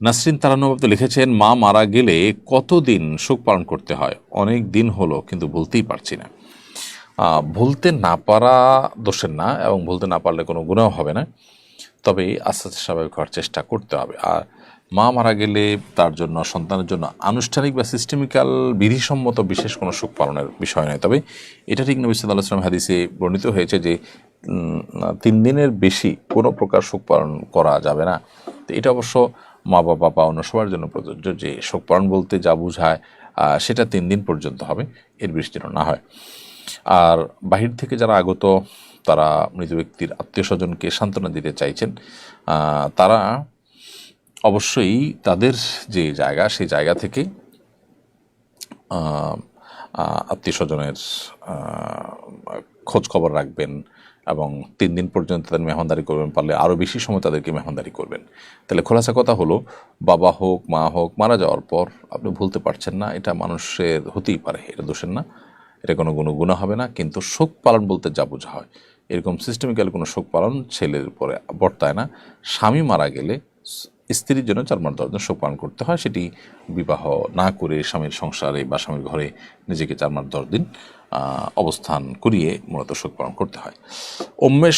নাসরিন তারানবাব লিখেছেন, মা মারা গেলে কতদিন শোক পালন করতে হয়? অনেক দিন হলো, কিন্তু বলতেই পারছি না। ভুলতে না পারা দোষের না, এবং ভুলতে না পারলে কোনো গুণাও হবে না। তবে আস্তে আস্তে স্বাভাবিক হওয়ার চেষ্টা করতে হবে। আর মা মারা গেলে তার জন্য, সন্তানের জন্য আনুষ্ঠানিক বা সিস্টেমিক্যাল বিধিসম্মত বিশেষ কোনো শোক পালনের বিষয় নয়। তবে এটা ঠিক নবী সাল্লাহ আসলাম হাদিসে বর্ণিত হয়েছে যে তিন দিনের বেশি কোনো প্রকার শোক পালন করা যাবে না। তো এটা অবশ্য মা বাবা বা অন্য সবার জন্য প্রযোজ্য যে শোক পালন বলতে যা বোঝায় সেটা তিন দিন পর্যন্ত হবে, এর বেশি না হয়। আর বাহির থেকে যারা আগত, তারা মৃত ব্যক্তির আত্মীয় স্বজনকে সান্ত্বনা দিতে চাইছেন তারা অবশ্যই তাদের যে জায়গা, সেই জায়গা থেকে আত্মীয় স্বজনের খোঁজ খবর রাখবেন এবং তিন দিন পর্যন্ত তাদের মেহমানদারি করবেন, পারলে আরও বেশি সময় তাদেরকে মেহমানদারি করবেন। তাহলে খোলাসা কথা হলো, বাবা হোক, মা হোক, মারা যাওয়ার পর আপনি ভুলতে পারছেন না, এটা মানুষের হতেই পারে, এটা দোষের না, এটা কোনো কোনো গুণা হবে না, কিন্তু শোক পালন বলতে যা বোঝা হয়, এরকম সিস্টেমিক্যাল কোনো শোক পালন ছেলের পরে বর্তায় না, স্বামী মারা গেলে স্ত্রীর জন্য চার মাস দিন শোক পালন করতে হয়, সেটি বিবাহ না করে স্বামীর সংসারে বা স্বামীর ঘরে নিজেকে চার মাস দশ দিন অবস্থান করিয়ে মূলত শোক পালন করতে হয়। অম্মে